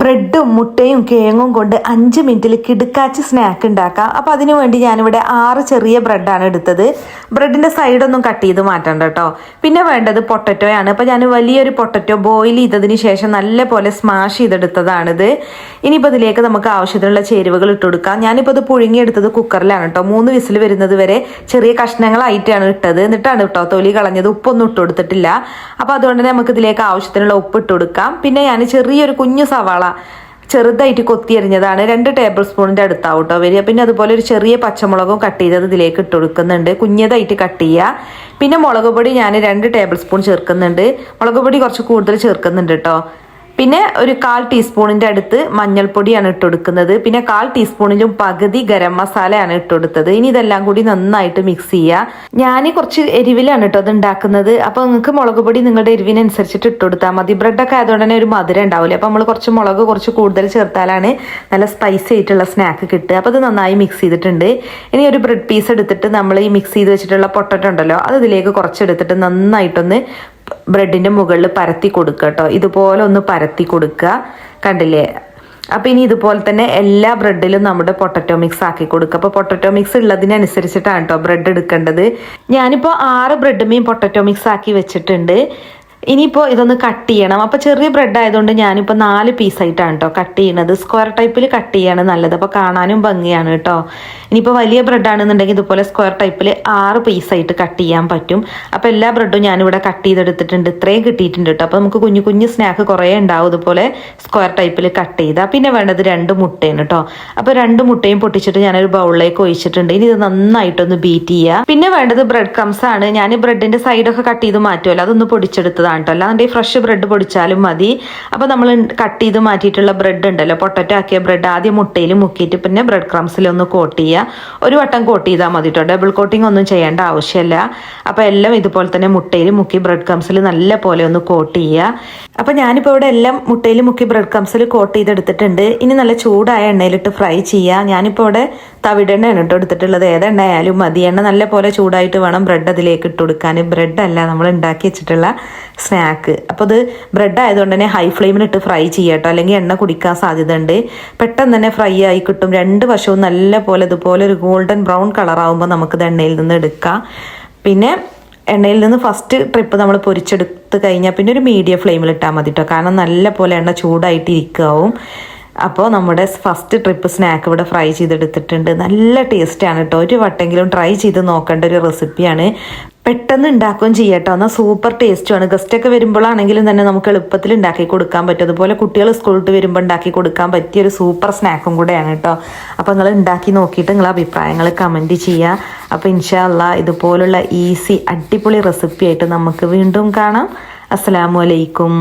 ബ്രെഡും മുട്ടയും കേങ്ങും കൊണ്ട് അഞ്ച് മിനിറ്റിൽ കിടുക്കാച്ച് സ്നാക്ക് ഉണ്ടാക്കാം. അപ്പോൾ അതിനു വേണ്ടി ഞാനിവിടെ ആറ് ചെറിയ ബ്രെഡാണ് എടുത്തത്. ബ്രെഡിന്റെ സൈഡൊന്നും കട്ട് ചെയ്ത് മാറ്റണ്ട കേട്ടോ. പിന്നെ വേണ്ടത് പൊട്ടറ്റോയാണ് അപ്പോൾ ഞാൻ വലിയൊരു പൊട്ടറ്റോ ബോയിൽ ചെയ്തതിന് ശേഷം നല്ല പോലെ സ്മാഷ് ചെയ്തെടുത്തതാണിത്. ഇനിയിപ്പോൾ ഇതിലേക്ക് നമുക്ക് ആവശ്യത്തിനുള്ള ചേരുവകൾ ഇട്ട് കൊടുക്കാം. ഞാനിപ്പോൾ ഇത് പുഴുങ്ങിയെടുത്തത് കുക്കറിലാണ് കേട്ടോ. മൂന്ന് വിസിൽ വരുന്നത് വരെ ചെറിയ കഷ്ണങ്ങളായിട്ടാണ് ഇട്ടത്. എന്നിട്ടാണ് കേട്ടോ തൊലി കളഞ്ഞത്. ഉപ്പൊന്നും ഇട്ട് കൊടുത്തിട്ടില്ല. അപ്പോൾ അതുകൊണ്ട് തന്നെ നമുക്ക് ഇതിലേക്ക് ആവശ്യത്തിനുള്ള ഉപ്പ് ഇട്ട് കൊടുക്കാം. പിന്നെ ഞാൻ ചെറിയൊരു കുഞ്ഞു സവാള ചെറുതായിട്ട് കൊത്തിയരിഞ്ഞതാണ് രണ്ട് ടേബിൾ സ്പൂണിന്റെ അടുത്താവും കേട്ടോ വരിക. പിന്നെ അതുപോലെ ഒരു ചെറിയ പച്ചമുളകും കട്ട് ചെയ്തത് ഇതിലേക്ക് ഇട്ട് കൊടുക്കുന്നുണ്ട്. കുഞ്ഞതായിട്ട് കട്ട് ചെയ്യുക. പിന്നെ മുളക് പൊടി ഞാൻ രണ്ട് ടേബിൾ സ്പൂൺ ചേർക്കുന്നുണ്ട്. മുളക് പൊടി കുറച്ച് കൂടുതൽ ചേർക്കുന്നുണ്ട് കേട്ടോ പിന്നെ ഒരു കാൽ ടീസ്പൂണിന്റെ അടുത്ത് മഞ്ഞൾപ്പൊടിയാണ് ഇട്ട് കൊടുക്കുന്നത് പിന്നെ കാൽ ടീസ്പൂണിലും പകുതി ഗരം മസാലയാണ് ഇട്ടുകൊടുത്തത് ഇനി ഇതെല്ലാം കൂടി നന്നായിട്ട് മിക്സ് ചെയ്യുക ഞാൻ കുറച്ച് എരിവിലാണ് കേട്ടോ അത് ഉണ്ടാക്കുന്നത് അപ്പോൾ നിങ്ങൾക്ക് മുളക് പൊടി നിങ്ങളുടെ എരിവിനനുസരിച്ചിട്ട് ഇട്ട് കൊടുത്താൽ മതി ബ്രെഡൊക്കെ ആയതുകൊണ്ട് തന്നെ ഒരു മധുരം ഉണ്ടാവില്ല അപ്പോൾ നമ്മൾ കുറച്ച് മുളക് കുറച്ച് കൂടുതൽ ചേർത്താലാണ് നല്ല സ്പൈസി ആയിട്ടുള്ള സ്നാക്ക് കിട്ടുക. അപ്പോൾ അത് നന്നായി മിക്സ് ചെയ്തിട്ടുണ്ട്. ഇനി ഒരു ബ്രെഡ് പീസ് എടുത്തിട്ട് നമ്മൾ ഈ മിക്സ് ചെയ്ത് വെച്ചിട്ടുള്ള പൊട്ടറ്റോ ഉണ്ടല്ലോ അത് ഇതിലേക്ക് കുറച്ചെടുത്തിട്ട് നന്നായിട്ടൊന്ന് ബ്രെഡിന്റെ മുകളിൽ പരത്തി കൊടുക്കുക കേട്ടോ ഇതുപോലെ ഒന്ന് പരത്തി കൊടുക്കുക. കണ്ടില്ലേ? അപ്പം ഇനി ഇതുപോലെ തന്നെ എല്ലാ ബ്രെഡിലും നമ്മുടെ പൊട്ടറ്റോ മിക്സ് ആക്കി കൊടുക്കുക. അപ്പോൾ പൊട്ടറ്റോ മിക്സ് ഉള്ളതിനനുസരിച്ചിട്ടാണ് കേട്ടോ ബ്രെഡ് എടുക്കേണ്ടത്. ഞാനിപ്പോൾ ആറ് ബ്രെഡുമേയും പൊട്ടറ്റോ മിക്സ് ആക്കി വെച്ചിട്ടുണ്ട്. ഇനിയിപ്പോൾ ഇതൊന്ന് കട്ട് ചെയ്യണം. അപ്പോൾ ചെറിയ ബ്രെഡ് ആയതുകൊണ്ട് ഞാനിപ്പോൾ നാല് പീസായിട്ടാണ് കേട്ടോ കട്ട് ചെയ്യണത് സ്ക്വയർ ടൈപ്പിൽ കട്ട് ചെയ്യാണ് നല്ലത്. അപ്പോൾ കാണാനും ഭംഗിയാണ് കേട്ടോ ഇനിയിപ്പോൾ വലിയ ബ്രെഡ് ആണെന്നുണ്ടെങ്കിൽ ഇതുപോലെ സ്ക്വയർ ടൈപ്പിൽ ആറ് പീസായിട്ട് കട്ട് ചെയ്യാൻ പറ്റും. അപ്പോൾ എല്ലാ ബ്രെഡും ഞാനിവിടെ കട്ട് ചെയ്തെടുത്തിട്ടുണ്ട്. ഇത്രയും കിട്ടിയിട്ടുണ്ട് കേട്ടോ അപ്പോൾ നമുക്ക് കുഞ്ഞു കുഞ്ഞു സ്നാക്ക് കുറേ ഉണ്ടാവും ഇതുപോലെ സ്ക്വയർ ടൈപ്പിൽ കട്ട് ചെയ്താൽ പിന്നെ വേണ്ടത് രണ്ട് മുട്ടയാണ് കേട്ടോ അപ്പോൾ രണ്ട് മുട്ടയും പൊട്ടിച്ചിട്ട് ഞാനൊരു ബൗളിലേക്ക് ഒഴിച്ചിട്ടുണ്ട്. ഇനി ഇത് നന്നായിട്ടൊന്ന് ബീറ്റ് ചെയ്യുക പിന്നെ വേണ്ടത് ബ്രെഡ് ക്രംസ് ആണ് ഞാൻ ബ്രെഡിന്റെ സൈഡൊക്കെ കട്ട് ചെയ്ത് മാറ്റുമല്ലോ അതൊന്ന് പൊടിച്ചെടുത്തതാണ് കേട്ടോ അല്ലാതെ ഫ്രഷ് ബ്രെഡ് പൊടിച്ചാലും മതി. അപ്പോൾ നമ്മൾ കട്ട് ചെയ്ത് മാറ്റിയിട്ടുള്ള ബ്രെഡ് ഉണ്ടല്ലോ. പൊട്ടറ്റോ ആക്കിയ ബ്രെഡ് ആദ്യം മുട്ടയിൽ മുക്കിയിട്ട് പിന്നെ ബ്രെഡ് ക്രംസിൽ ഒന്ന് കോട്ട് ചെയ്യുക. ഒരു വട്ടം കോട്ട് ചെയ്താൽ മതി കേട്ടോ ഡബിൾ കോട്ടിംഗ് ഒന്നും ചെയ്യേണ്ട ആവശ്യമില്ല അപ്പോൾ എല്ലാം ഇതുപോലെ തന്നെ മുട്ടയിൽ മുക്കി ബ്രെഡ് ക്രംസിൽ നല്ല പോലെ ഒന്ന് കോട്ട് ചെയ്യുക. അപ്പോൾ ഞാനിപ്പോൾ ഇവിടെ എല്ലാം മുട്ടയിൽ മുക്കി ബ്രെഡ് ക്രംസിൽ കോട്ട് ചെയ്തെടുത്തിട്ടുണ്ട്. ഇനി നല്ല ചൂടായ എണ്ണയിലിട്ട് ഫ്രൈ ചെയ്യുക. ഞാനിപ്പോൾ ഇവിടെ തവിടെണ്ണയാണ് കേട്ടോ എടുത്തിട്ടുള്ളത്. ഏതെണ്ണ ആയാലും മതി. എണ്ണ നല്ല പോലെ ചൂടായിട്ട് വേണം ബ്രെഡ് അതിലേക്ക് ഇട്ട് കൊടുക്കാൻ. ബ്രെഡ് അല്ല നമ്മൾ ഉണ്ടാക്കി വെച്ചിട്ടുള്ള സ്നാക്ക് അപ്പോൾ ഇത് ബ്രെഡ് ആയതുകൊണ്ട് തന്നെ ഹൈ ഫ്ലെയിമിലിട്ട് ഫ്രൈ ചെയ്യുക കേട്ടോ. അല്ലെങ്കിൽ എണ്ണ കുടിക്കാൻ സാധ്യത ഉണ്ട് പെട്ടെന്ന് തന്നെ ഫ്രൈ ആയി കിട്ടും. രണ്ട് വശവും നല്ല പോലെ ഇതുപോലെ ഒരു ഗോൾഡൻ ബ്രൗൺ കളറാകുമ്പോൾ നമുക്കിത് എണ്ണയിൽ നിന്ന് എടുക്കാം. പിന്നെ എണ്ണയിൽ നിന്ന് ഫസ്റ്റ് ട്രിപ്പ് നമ്മൾ പൊരിച്ചെടുത്ത് കഴിഞ്ഞാൽ പിന്നെ ഒരു മീഡിയം ഫ്ലെയിമിൽ ഇട്ടാൽ മതി കേട്ടോ. കാരണം നല്ല പോലെ എണ്ണ ചൂടായിട്ട് ഇരിക്കാവും. അപ്പോൾ നമ്മുടെ ഫസ്റ്റ് ട്രിപ്പ് സ്നാക്ക് ഇവിടെ ഫ്രൈ ചെയ്തെടുത്തിട്ടുണ്ട്. നല്ല ടേസ്റ്റാണ് കേട്ടോ ഒരു വട്ടെങ്കിലും ട്രൈ ചെയ്ത് നോക്കേണ്ട ഒരു റെസിപ്പിയാണ് പെട്ടെന്ന് ഉണ്ടാക്കുകയും ചെയ്യട്ടോ എന്നാൽ സൂപ്പർ ടേസ്റ്റുമാണ് ഗസ്റ്റൊക്കെ വരുമ്പോഴാണെങ്കിലും തന്നെ നമുക്ക് എളുപ്പത്തിൽ ഉണ്ടാക്കി കൊടുക്കാൻ പറ്റും. അതുപോലെ കുട്ടികൾ സ്കൂളിട്ട് വരുമ്പോൾ ഉണ്ടാക്കി കൊടുക്കാൻ പറ്റിയ ഒരു സൂപ്പർ സ്നാക്കും കൂടെയാണ് കേട്ടോ അപ്പോൾ നിങ്ങൾ ഉണ്ടാക്കി നോക്കിയിട്ട് നിങ്ങൾ അഭിപ്രായങ്ങൾ കമന്റ് ചെയ്യുക അപ്പോൾ ഇൻഷാല്ല ഇതുപോലുള്ള ഈസി അടിപൊളി റെസിപ്പി ആയിട്ട് നമുക്ക് വീണ്ടും കാണാം. അസ്സലാമു അലൈക്കും.